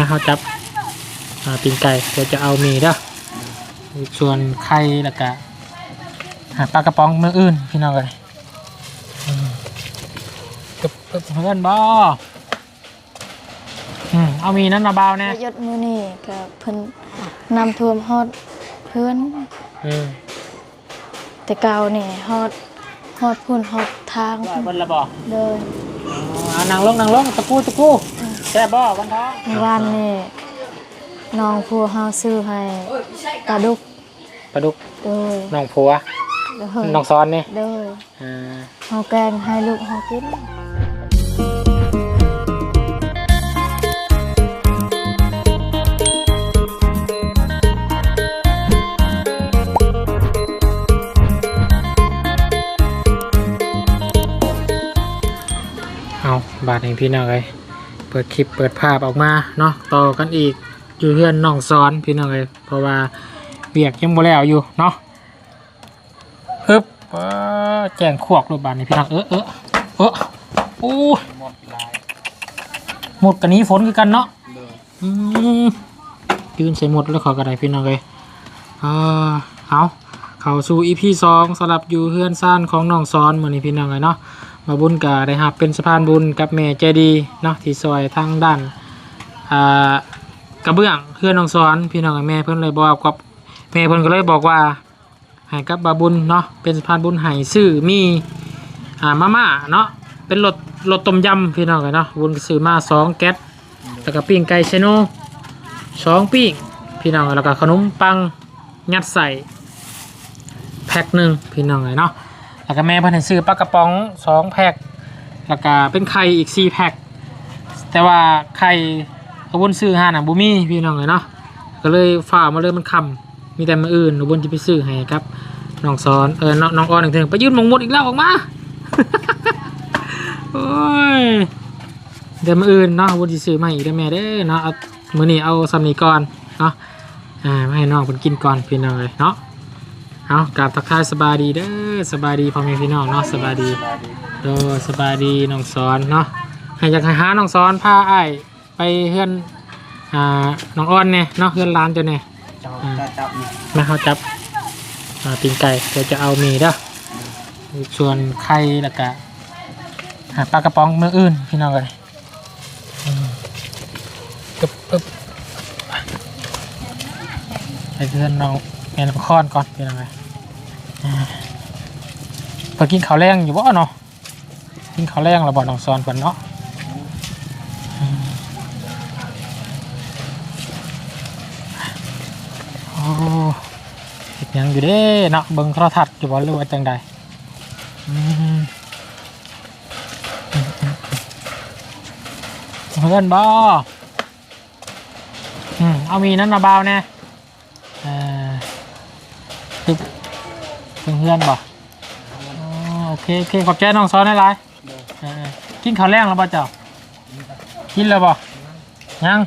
มาเขาจับอ่าปีนไก่เดี๋ยวจะเอาหมีเด้อส่วนไข่แล้วก็หาปลากระป๋องมืออื่นพี่น้องเลยอืมกึบกึบเพื่อนบ่อืมเอาหมีนั้นมาเบาแน่ยศมือนี่ก็เพิ่นนำท่วมฮอดเพื่อนอืมแต่เก่านี่ฮอดฮอดพุ่นฮอดทางว่าบนระบอกเดินอ่านั่งลงนั่งลงตะกู้ตะกู้ แซ่บบ่วันท้องเมื่อวานนี่น้องผู้เฮาซื้อให้ปลาดุกปลาดุกโดยน้องผัวโดยน้องซ้อนนี่โดยอ่าเฮาแกงให้ลูกเฮากินเอาบาทให้พี่น้องเลย เปิดคลิปเปิดภาพออกมาเนาะต่อกันอีกอยู่เพื่อนน้องซ้อนพี่น้องเลยเพราะว่าเบียกยังบ่แล้วอยู่เนาะฮึบเอแจ้งขวกรูปบานนี่พี่น้องเออเออเออโอ้หมดกันนี้ฝนคือกันเนาะอืมยืนใส่หมดแล้วขอกระไดพี่น้องเลยอ่าเอาเข้าสู่อีพีสองสำหรับอยู่เพื่อนซ่านของน้องซ้อนเหมือนนี้พี่น้องเลยเนาะ มาบุญกาได้ครับเป็นสะพานบุญกับแม่ใจดีเนาะที่ซอยทางด้านอ่ากระเบื้องเพื่อนน้องสอนพี่น้องกับแม่เพื่อนเลยบอกกับแม่เพื่อนก็เลยบอกว่าให้กับบาบุญเนาะเป็นสะพานบุญให้ซื้อมีอ่ามาม่าเนาะเป็นรถรถต้มยำพี่น้องกันเนาะบุญก็ซื้อมาสองแก๊สแล้วก็ปิ้งไก่เชโนสองปิ้งพี่น้องแล้วก็ขนมปังยัดใส่แพ็คหนึ่งพี่น้องเลยเนาะ แล้วก็แม่เพิ่นให้ซื้อปลากระป๋องสองแพ็คแล้วก็เป็นไข่อีกสี่แพ็คแต่ว่าไข่กระบุนซื้อห้าน่ะบุมี่พี่น้องเลยเนาะก็เลยฝ่ามาเลยมันคำมีแต่มืออื่นกระบุนจะไปซื้อให้ครับน้องซ้อนเออน้องน้ออนหนึ่งถึงไปยืนมงหมดอีกแล้วออกมาโอ้ยเดี๋ยวมืออื่นเนาะบุนจะซื้อมาอีกได้อแม่เด้อเนาะเอามือนี้เอาสำนีก่อนเนาะอ่ามาให้น้องเพิ่นกินก่อนพี่น้องเลยเนาะ เอากราบทักทายสบายดีเด้อสบายดีพ่อแม่พี่น้องเนาะสบายดีโดสบายดีน้องสอนเนาะให้อยากให้หาน้องสอนพาไอ้ายไปเฮือนอ่าน้องอ้อนเนี่ยเนาะเฮือนร้านเจ้าเนี่ยจับจับจับนี่มาเขาจับอ่าตีนไก่เดี๋ยวจะเอาหมีเด้อส่วนไข่แล้วก็หาปลากระป๋องมืออื่นพี่น้องเลยอืมปึ๊บปึ๊บไปเพื่อนน้องแม่นคอนก่อนพี่น้องเลย เพิ่นกินข้าวแรงอยู่บ่เนาะกินข้าวแรงแล้วบ่น้องซอนเพิ่นเนาะโอ้เฮ็ดหยังอยู่เด้เนาะเบิ่งโทรทัศน์อยู่บ่หรือว่าจังใดอืมเพื่อนบ่อืมเอามีนั้นมาเบาแน่ เพื่อนเพื่อนบ่อ๋อโอเคโอเคขอบใจน้องซ้อนได้ไรเออกินข้าวแรงแล้วป่ะเจ้ากินแล้วป่ะยัง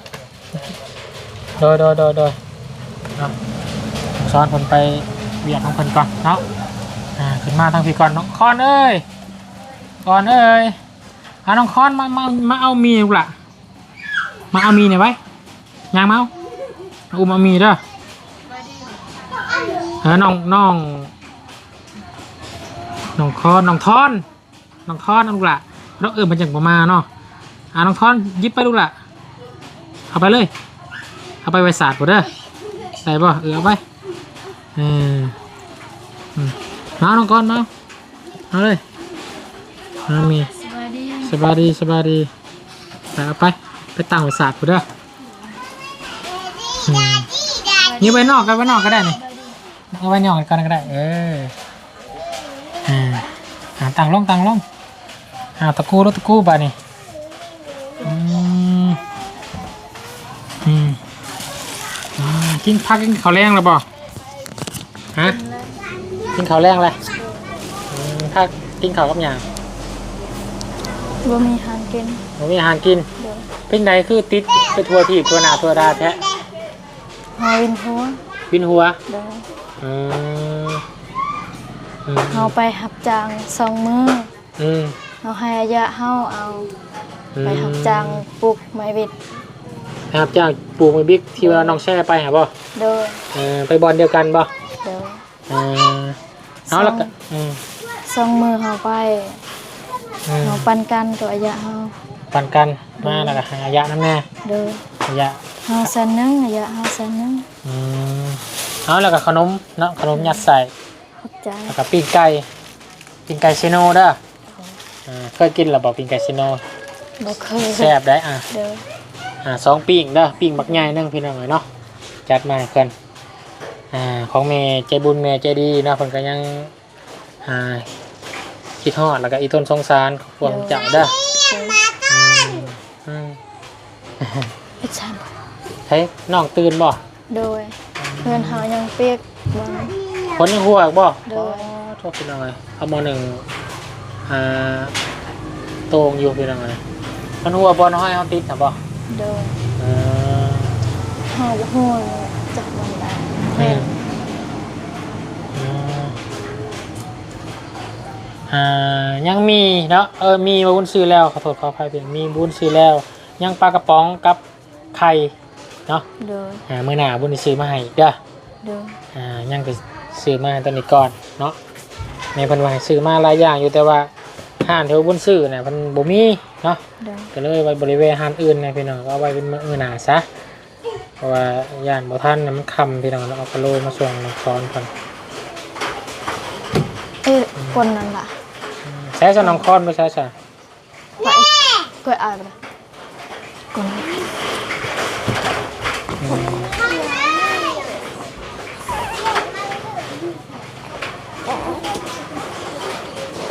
โดยโดยโดยโดยเนาน้องซ้อนคนไปเบียดของคนก่อนเนาะอ่าขึ้นมาทางพี่ก่อนน้องคอนเอ้ยก่อนเอ้ยอาน้องคอนมามามาเอามีลูกละมาเอามีหน่อยไว้ยางมาเอาเอาอุ้มเอามีเด้อเออน้องน้อง น้องคอนน้องทอนน้องทอนเอาลูกละเราเออมันจังประมาเนาะอ่าน้องทอนหยิบไปลูกละเอาไปเลย เอาไปไว้ศาสตร์บ่เด้อได้ป่ะเออเอาไปเอออืมมาน้องคอนมาเอาเลยมามีสวัสดีสบายดีสบายดีไปเอาไปไปตั้งไว้ศาสตร์บ่เด้ออืมนี่ไว้นอกกันไว้นอกก็ได้นี่เอาไว้นอกกันก็ได้เอออ่า อ่าตั้งลงตั้งลงอ่าตะกูรถตะกูบานี่อืมอืมอ่ากินพักกินข้าวแรงแล้วบ่ฮะกินข้าวแรงเลยอืมพักกินข้าวกับหยังบ่มีหางกินบ่มีอาหารกินเดี๋ยวเป็นไดคือติดไปทัวที่ทัวหน้าทัวดาแท้เฮาวินหัววินหัวเดี๋ยวอืมอืม เฮาไปหับจางสองมืออืมเฮาให้อายะเฮาเอาไปหับจางปลูกไม้วิดอนะครับจ้างปู่มือบิ๊กที่ว่าน้องแช่ไปหาบ่โดยเออไปบอลเดียวกันบ่โดยเออเอาแล้วก็อืมสองมือเฮาไปอืมเฮาปันกันกับอายะเฮาปันกันมาแล้วก็หาระยะน้ำแน่โดยระยะเฮาแสนหนึงอายะเฮาแสนหนึงอืมเอาแล้วก็ขนมเนาะขนมยัดใส่ ขอบใจแล้วก็ปิ้งไก่ปิ้งไก่ชิโนเด้ออ่าเคยกินหรือเปล่าปิ้งไก่ชิโนบ่เคยแซ่บได้อะโดยอ่าสองปิ้งเด้อปิ้งบักใหญ่หนึงพี่น้องเอ้ยเนาะจัดมาให้เพิ่นอ่าของเมย์ใจบุญเมย์ใจดีเนาะเพิ่นก็ยังอ่าคิดฮอดแล้วก็อีต้นสงสารของพวกเจ้าเด้อโดยอืมอืมอิฉันเฮ้ยน้องตื่นบ่โดยเพื่อนเฮายังเปียกบ่ คนยังหัวอีกบ่โดย โทษพี่น้องเอ้ยเอามอหนึ่งอ่าโตรงอยู่พี่น้องเอ้ยมันหัวบ่น้อยเฮาติดน่ะบ่โดยอ่าเฮาบ่ฮู้จักวันใดอืมอืมอ่ายังมีเนาะเออมีบุญซื้อแล้วขอโทษขออภัยเพียงมีบุญซื้อแล้ว ยังปลากระป๋องกับไข่เนาะโดยอ่ามื้อหน้าบุญสิซื้อมาให้อีกเด้อ โดยอ่ายังไป ซื้อมาตัวนี้ก่อนเนาะในเพันวาให้ซื้อมาหลายอย่างอยู่แต่ว่าห้านแถวบนซื้อเนี่ยมันบ่มีเนาะโดยก็เลยไว้บริเวณห้านอื่นนะพี่น้องก็เอาไว้เป็นมื้ออื่นหนาซะเพราะว่าย่านบ่ทันน่ะมันคำพี่น้องแล้วเอากระโหลกมาส่งน้องซ้อนก่อนเอ้ยคนนั้นล่ะใช้สน้องคอนบ่ใช่ซะไปกวยอายไปเลยคนนั้น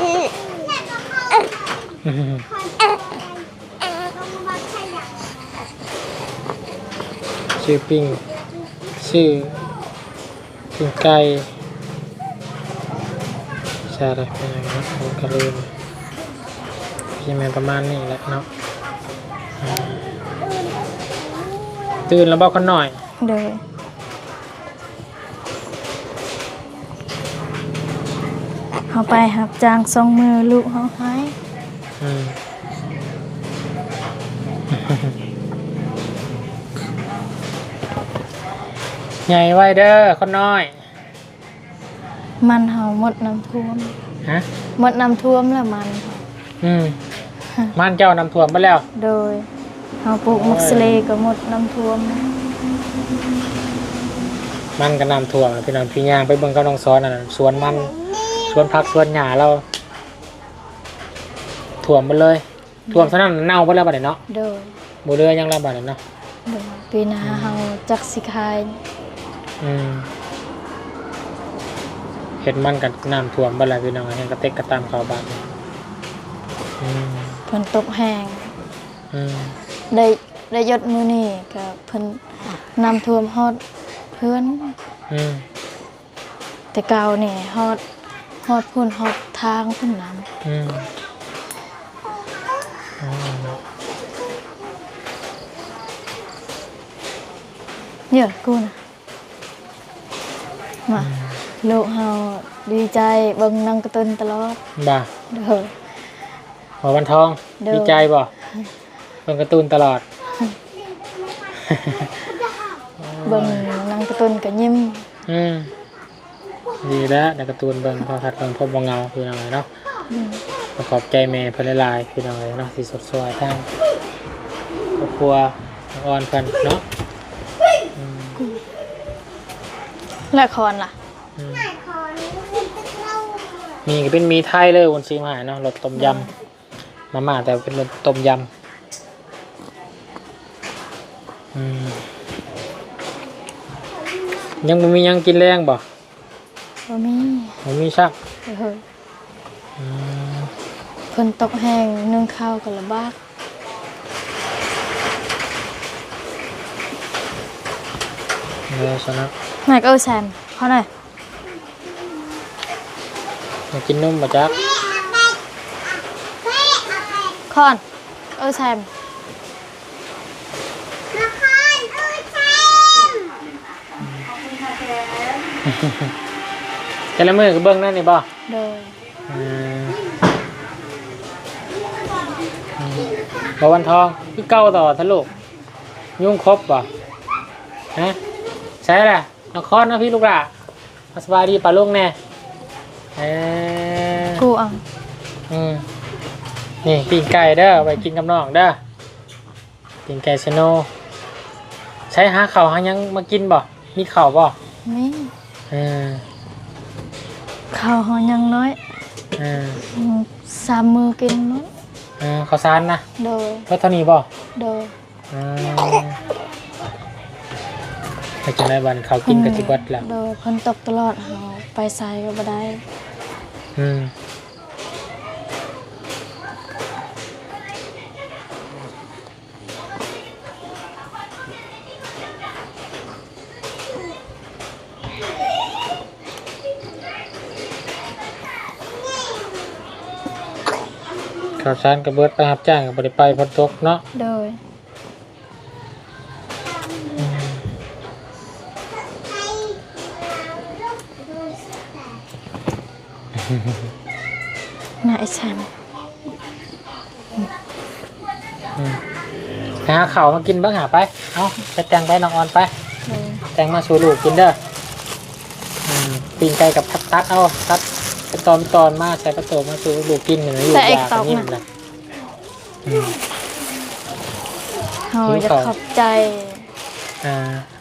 อืม ชื่อปิ้งชื่อปิ้งไก่ใช่เลยเป็นอย่างนั้นผมก็ลืมพี่แม่ประมาณนี้แหละเนาะตื่นแล้วบอกกันหน่อยโดยเฮาไปหับจางสองมือลูกเฮาใหายอืม ใหญ่ไว้เด้อคนน้อย มันเฮาหมดน้ำท่วมฮะหมดน้ำท่วมแล้วมัน อืมม่านเจ้านำถ่วมไปแล้ว โดยเฮาปลูกมุกสเลก็หมดน้ำท่วม มันก็นำถ่วมพี่น้องพี่ย่างไปเบิ่งกับน้องซ้อนน่ะสวนมันสวนผักสวนหญ้าเรา ถ่วมหมดเลยถ่วมเท่านั้นเน่าไปแล้วบัดนี้เนาะโดยบ่เรือยังแล้วบัดนี้เนาะโดยปีหน้าเฮาจักสิขายอืมเห็ดมันกับน้ำท่วมบ่แล้วพี่น้องเห็นกระเต็กกระตามเขาบาดนี้อืมเพิ่นตกแห้งอืมได้ได้ยศมื้อนี้ก็เพิ่นน้ำท่วมฮอดเพื่อนอืมแต่เก่านี่ฮอดฮอดพุ่นฮอดทางพุ่นน้ำ อืม เยอะกูนะมาลูกเฮาดีใจเบิ่งหนังการ์ตูนตลอดบ่าเด้อ หัววันทองเด้อ ดีใจบ่เบิ่งการ์ตูนตลอดเบิ่งหนังการ์ตูนก็ยิ้มอืมดีแล้วในการ์ตูนเบิ่งพอคัดเบิ่งพบบ่เงาพี่น้องเนาะอืมประกอบใจแม่เพิ่นหลายๆพี่น้องเนาะสิสดสวยทั้งครอบครัวอ่อนเพิ่นเนาะ ละคอนล่ะอืมมีก็เป็นมีไทยเลยวนซีมาหาเนาะรสต้มยำมาม่าแต่เป็นรสต้มยำอืมยังบ่มีหยังกินแรงบ่บ่มีบ่มีซักเด้ออืมเพิ่นตกแห้งนึ่งข้าวก็ลำบากเดี๋ยวซะนะแม่ก็เอาแซมเขาหน่อยอยากกินนมบ่จักคอน เอาแซมแต่ละมื้อก็เบิ่งนั่นนี่บ่โดยอืมอืมบ่วันทองคือเก่าต่อทะลูกยุ่งครบป่ะฮะใช่แหละ นครนะพี่ลูกหล่ะมาสบายดีป่ะลุงแน่เออกูเอะอืมนี่ปิ้งไก่เด้อไปกินกับน้องเด้อปิ้งไก่ชะโนใช้หาเข่าวหายังมากินบ่ มีเข่าวบ่นี่เออข้าวหอยังน้อยเอออืมสามมือกินมั้งเออข้าวสารนะโดยเท่าเท่านี้บ่ โดยเออ ไปกินอะไรบันเขาวกินกับจิบัดแล้วโดยเพิ่นตกตลอดเฮาไปไสก็บ่ได้อืมข่าวสารกับเบิดไปรับจ้างกับบริไปพนตกเนาะโดย น่าอิจฉาหาข่าวมากินบ้างหาไป เอาไปแต่งไปน้องออนไปโดยแต่งมาสู่ลูกกินเด้ออืมปีนไก่กับพัดตัดเอาตัดเป็นตอนเป็นตอนมาใส่ประตูมาสู่ลูกกินเหมือนอยู่แต่ไอ้ยาตกัอนกนิ่มน่ะเลยอืมเฮาหิวจะข้าวขอบใจ อ่า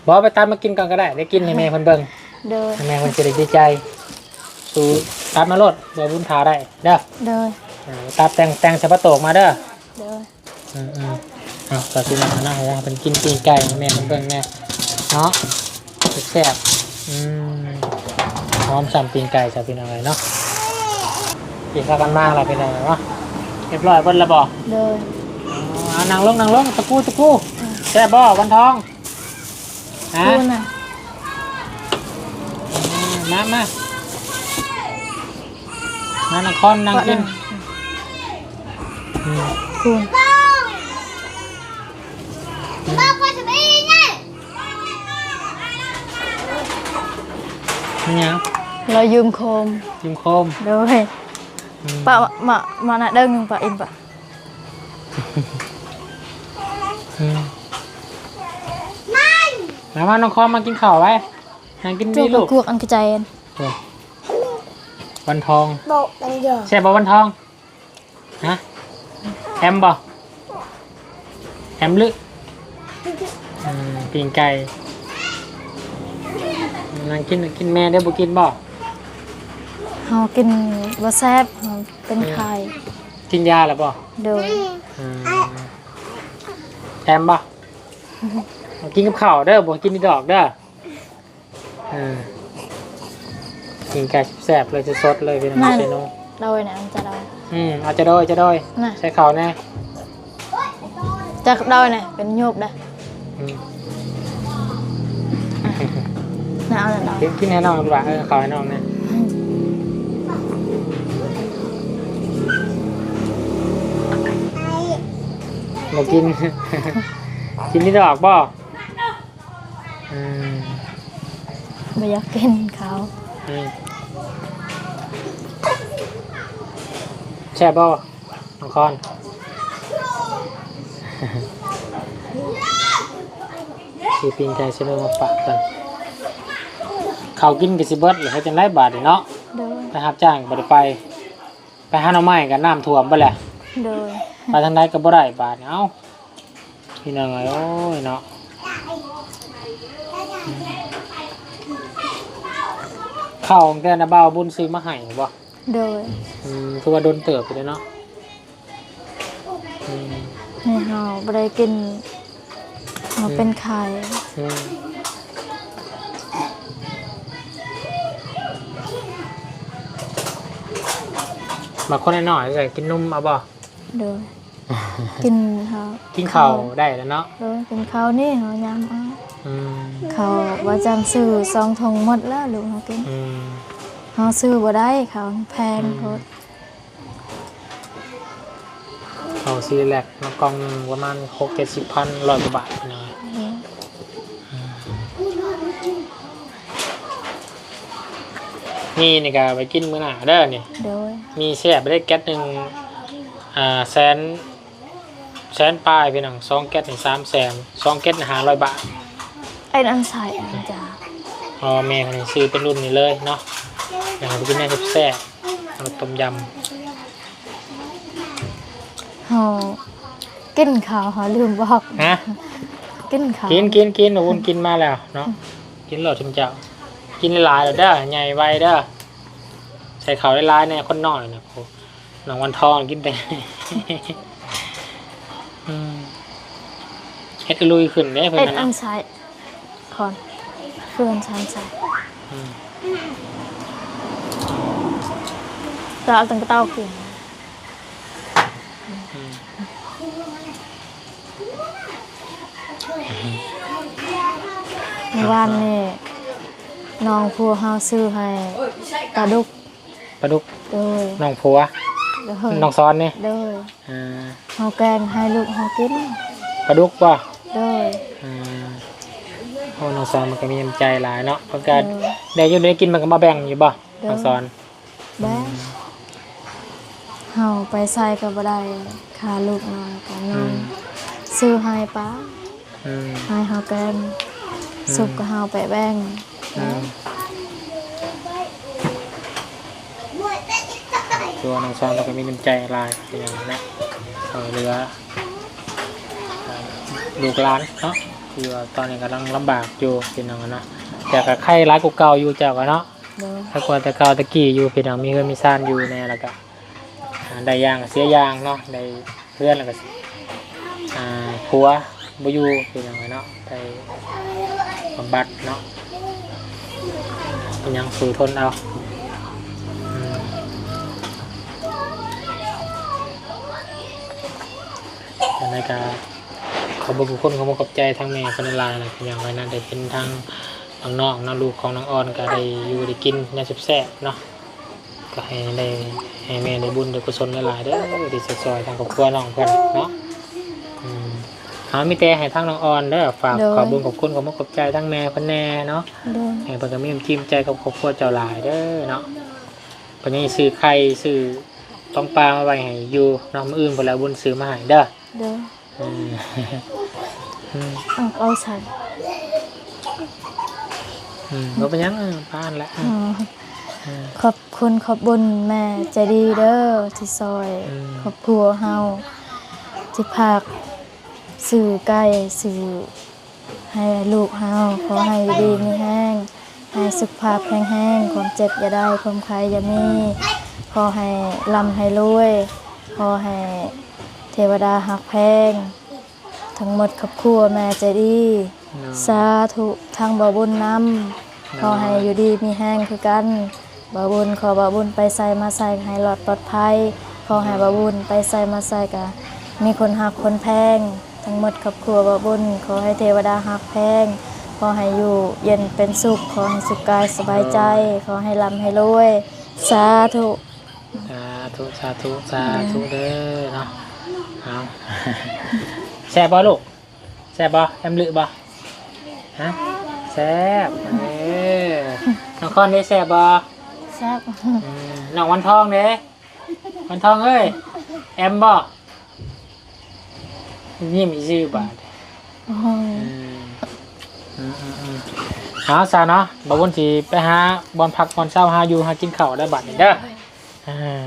บอกว่าไปตัดมากินก่อนก็ได้ ได้กินให้แม่เพิ่นเบิ่งโดยให้แม่เพิ่นจะได้ดีใจ สู่ ตัดมาโลดบ่บุญทาได้ เด้อโดยอ่าตัดแต่งแต่งใส่ประตูมาเด้อโดยอืมอืมเอาตัดสินมาหน้าให้เป็นกินปีนไก่ให้แม่เพิ่นเบิ่งแน่เนาะแซ่บๆอืมหอมฉ่ำปีนไก่จะเป็นอะไรเนาะกินข้าวกันมากอะไรเป็นอะไรเนาะเรียบร้อยเบิ่นละบ่โดยอ๋อนั่งลงนั่งลงตะกูตะกูแซ่บบ่วันทองฮะกูน่ะอืมมามา มานังคอนนั่งกินอืมกูนี่ยังเรายืมโคมยิมโคมโดยอืม Pak, mak, mak nak dengung Pak Im, Pak. อืมมามาน้องคอนมากินข้าวไว้นั่งกินดี Cuk ลูก kuak an kecayan. วันทอง Bau dan jo. ใช่บ่วันทองฮะแอมบ่แอมลึอืมปีงไก่นั่งกินกินแม่ได้บ่กินบ่ Ho kin bo sep, ho เป็นไข่กินยาแล้วบ่โดยอืมแอมบ่เอากินกับข้าวเด้อบ่กินนี่ดอกเด้ออืม กินไก่แซ่บๆเลยสดๆเลยพี่น้องเชโนโดยนะจะโดยอืมอาจจะโดยจะโดยน่ะใช้ข้าวแน่จะโดยน่ะเป็นโยบได้อืมน่ะเอาน่ะโดยกินกินให้น้องดีกว่าเออข้าวให้น้องนะบ่กิน กินนี่ดอกบ่อืมบ่อยากกินเขา วอืมแช่บบ่น้องคอนคือปิงไก่เชลมาฝากกันเขาวกินกับสิเบิร์ดหรือเขาจะได้บาทนี่เนาะโดยไปรับจ้างบ่ได้ไป ไปหาหน่อไม้กับน้ำท่วมไปแหละโดยไปทางใดก็บ่ได้บาทนี่เอ้าพี่น้องเอ้ยโอ้ยเนาะข้าวของแต่นะบ่าวบุญซื้อมาให้บ่ โดยอืมคือว่าโดนเติบไปเลยเนาะอืมนี่เฮาบ่ได้กินเฮาเป็นไข่อืมมาคนน้อยๆใส่กินนมเอาบ่ โดย กินเฮากินข้าวได้แล้วเนาะโดยกินข้าวนี่เฮายามเอาอืมเขาว่าจังซื้อซองทงหมดแล้วลูกเฮากินอืม เฮาซื้อบ่ได้เขาแพงโพดข้าวซีแลกมากล่องหนึ่งประมาณหกเจ็ดสิบพันร้อยกว่าบาทนะนี่นี่ก็ไปกินมื้อหน้าเด้อนี่โดยมีแซ่บไปได้แก๊สหนึ่งอ่าแสนแสนปลายพี่น้องสองแก๊สในสามแสนสองแก๊สห้าร้อยบาทไอ้อันใส่อันจ้าพอแม่คนนี้ซื้อเป็นรุ่นนี้เลยเนาะ อย่างเราไปกินแม่แซ่บๆเอาต้มยเฮากินข้าวเฮาลืมบอกำฮะกินข้าวกินกินกินอุ่นกินมาแล้วเนาะกินหลอดชิมเจ้ากินหลายๆแล้วเด้อใหญ่ไวเด้อใส่เขาวหลายๆเนี่ยคนน้อยนะโอ้น้องวันทองกินได้อืมเฮ็ดลุยขึ้นเด้เพื่อไอ้นอันะนใส่คอนเพื่อนฉันใส่อืม ก็เอาตั้งกระเต้ากินอืมในวันนี้น้องผู้เฮาซื้อให้ปลาดุกปลาดุกโดยน้องผัวโดยน้องซ้อนนี่โดยอ่าเฮาแกงให้ลูกเฮากินปลาดุกป่ะโดยอ่าโอ้น้องซ้อนมันก็มีน้ำใจหลายเนาะเพราะเอการอได้อยุ่ได้กินมันก็มาแบ่งอยู่ป่ะเด้อน้องซ้อนแบ้ เฮาไปใส่ก็บ่ได้ค่าลูกน้อยก็น้องซื้อให้ป้าอืมให้เฮาแกงสุกก็เฮาไปแบ่งอืมตัวน้องซ้อนมันก็มีน้ำใจหลายอย่างนั้นนะเอาเหลืออ่าลูกหลานเนาะที่ว่าตอนนี้กำลังลำบากอยู่พี่น้องเนาะแต่ก็ไข่ร้ายกูเก่าอยู่เจ้าก็เนาะโดยถ้ากว่าแต่เก่าตะกี้อยู่พี่น้องมีเพื่อนมีซ่านอยู่แน่แล้วก็ อ่าได้ยางเสียยางเนาะได้เพื่อนแล้วก็อ่าผัวบ่อยู่พี่น้องเนาะไปบำบัดเนาะเป็นหยังสู้ทนเอาอืมแต่ในการขอบคุณคนขอบคุณขอบใจทั้งแม่คนในลน์นะเป็นอย่างไรนะได้เห็นทางน้องน้องน้องลูกของน้องออนก็ได้อยู่ได้กินได้แซ่บๆเนาะก็ให้ได้ ให้แม่ได้บุญได้กุศลหลายๆเด้อไดีซอยๆทางครอบครัวน้องเพิ่นเนาะอืมหามีแต่ให้ทางน้องออนเด้อฝากขอบคุญขอบคุณขอบคุณขอบใจทั้งแม่เพิ่นแน่เนาะโดยให้เพิ่นก็มีน้ำจิ้มใจกับครอบครัวเจ้าหลายเด้อเนาะเพิ่นยังซื้อไข่ซื้อต้มปลามาไว้ให้อยู่เนาะมื้ออื่นเพิ่นแล้วบุญซื้อมาให้เด้อโดยอืมอืมเอาเอาใส่อืมบ่เป็นหยังเออผ่านแล้วอืมอืม ขอบคุณขอบบุญแม่ใจดีเด้อที่ซอยอืมครอบครัวเฮาที่พากสื่อใกล้สื่อให้ลูกเฮาขอให้อยู่ดีมีแห้งให้สุขภาพแข็งแรงความเจ็บอย่าได้ความใครอย่ามีขอให้ลำให้รวยขอให้เทวดาหักแพง ทั้งหมดครอบครัวแม่ใจดีเนาะสาธุทางบ่าวบุญนำขอให้อยู่ดีมีแห้งคือกัน บาบุญขอบาบุญไปใส่มาใส่ให้หลอดปลอดภัย ขอให้บาบุญไปใส่มาใส่กะมีคนหักคนแพง ทั้งหมดครอบครัวบาบุญ ขอให้เทวดาหักแพง ขอให้อยู่เย็นเป็นสุข ขอให้สุขกายสบายใจ ขอให้ร่ำให้รวย สาธุสาธุสาธุสาธุเด้อเนาะเอาแซ่บบ่ลูกแซ่บบ่แอมลือบ่ฮะแซ่บเออน้องคอนได้แซ่บบ่ ซ่บอืมน้องวันทองเด้วันทองเอ้ยแอมบ่ยิ้มอีซื่อบาดอืมอืมอืมอืมอืมเอาซะเนาะบ่วนสิไปหาบอลพักบอลเช้าหาอยู่หากินข้าวได้บัดนี้เด้ออ่า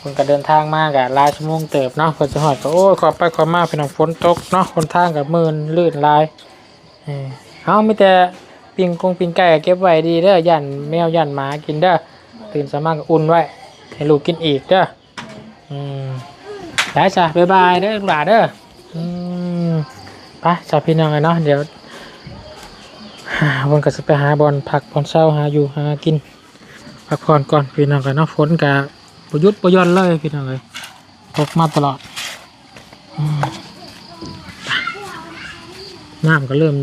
คุณก็เดินทางมากอะลายชั่วโมงเติบเนาะคนจะหอดก็โอ้ยขอไปขอมาพี่น้องฝนตกเนาะคนทางกับมืนลื่นลาย เออเอาไม่แต่ ปิงกงปิงไก่ก็เก็บไว้ดีเด้อย่านแมวย่านหมากินเด้อตื่นสามารถก็อุ่นไว้ให้ลูกกินอีกเด้ออืมได้จ้ะบ๊ายบายเด้อลูกหลานเด้ออืมไปจ้ะพี่น้องเลยเนาะเดี๋ยววันก็จะไปหาบอลผักบอลเช้าหาอยู่หากินพักผ่อนก่อนพี่น้องกันเนาะฝนกะประยุทธ์ประยอนเลยพี่น้องเลยตกมาตลอดอืมน้ำก็เริ่ม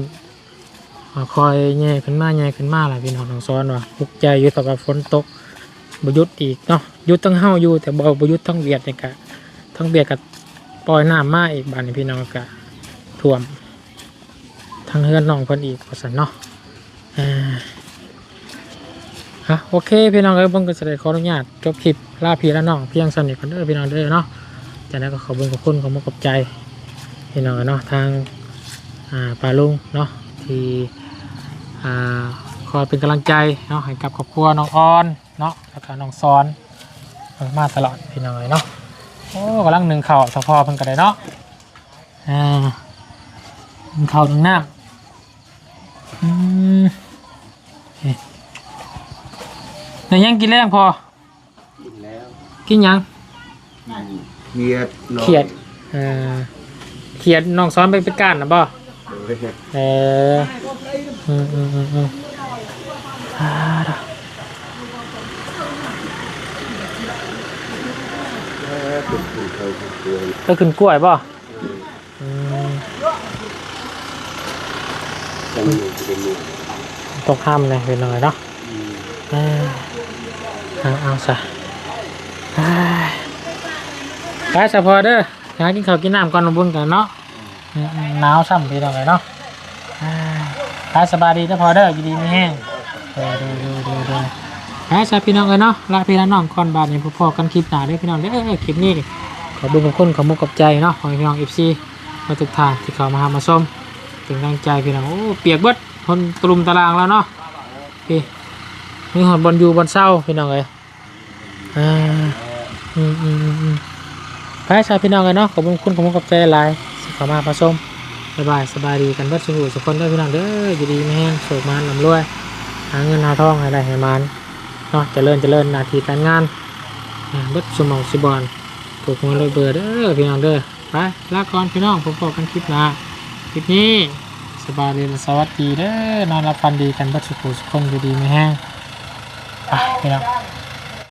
คอยแย่ขึ้นมาแย่ขึ้นมาแหละพี่น้องน้องซ้อนว่าทุกใจอยู่ต่อกับฝนตกประยุทธ์อีกเนาะยุดตั้งเฮาอยู่แต่บอประยุทธ์ทั้งเบียดเนี่ยกะทั้งเบียดกับปล่อยน้ำมาอีกบานนี้พี่น้องกะท่วมทั้งเฮือนน้องเพิ่นอีกสันเนาะฮะโอเคพี่น้องเอ้ยเบิ่งก็จะได้ขออนุญาตจบคลิปลาพี่และน้องเพียงสนิทกันเด้อพี่น้องเด้อเนาะจากนั้นก็ขอบคุณขอบคุณขอบคุณขอบใจพี่น้องเนาะทางอ่าปาลุงเนาะที่ อ่าคอยเป็นกำลังใจเนาะให้กับครอบครัวน้องออนเนาะแล้วก็น้องซ้อนมาตลอดพี่น้องเลยเนาะโอ้กำลังหนึ่งเข่าวสะพอเพิ่นก็ได้เนาะอ่าหนึ่งเข่าวหนึ่งน้ำอืมนี่ในยังกินแรงพอ กินแล้วกินหยังเครียดนอนเขียดเอ่อเขียดน้องซ้อนไปเป็นก้านนะบ่ โดยเอออืมอืมอืมอืมอ่าเด้อเป็นผู้เคยผู้ป่วยแล้วขึ้นกล้วยบ่อืมจำอยู่เป็นหมู่ตกห้ามเลยเป็นหน่อยเนาะอืมเออเอาเอาซะอ่าไปสะพอเด้อหากินข้าวกินน้ำก่อนบุญกันเนาะ หนาวซ้ำพี่น้องเลยเนาะอ่าสบายดีเด้อพอเด้อยู่ดีไม่แห้งเด้อเด้อเด้อเด้อเด้อแพ้ชาพี่น้องเลยเนาะลาพี่น้องคอนบาทเนี่ยพอๆกันคลิปหนาด้วยพี่น้องเด้อคลิปนี้ขอบุญกับคนขอมุกกับใจเนาะขอให้พี่น้องเอฟซีมาทุกทางที่เขามาหามาส้มถึงกำลังใจพี่น้องโอ้เปียกเบิดคนตรุมตารางแล้วเนาะพี่มีหอดบอลอยู่บอลเศร้าพี่น้องเลยอ่าอืมอืมอืมแพ้ชาพี่น้องเลยเนาะขอบุญคุณขอมุกกับใจหลาย เขามามาส้มบ๊ายบายสบายดีกันเบิดสุขสุขคนด้อพี่น้องเด้ออยู่ดีไม่แห้งโศกมันลำรวย หาเงินหาทองให้ได้ให้มันเนาะเจริญเจริญหนาทีการงานเบิดสมองสิบอลถูกหัวเลยเบอร์เด้อพี่น้องเด้อไปลาก่อนพี่น้องพบกันคลิปหน้าคลิปนี้สบายดีสวัสดีเด้อนอนรับฟันดีกันเบิดสุขสุขคนอยู่ดีไม่แห้งไปพี่น้อง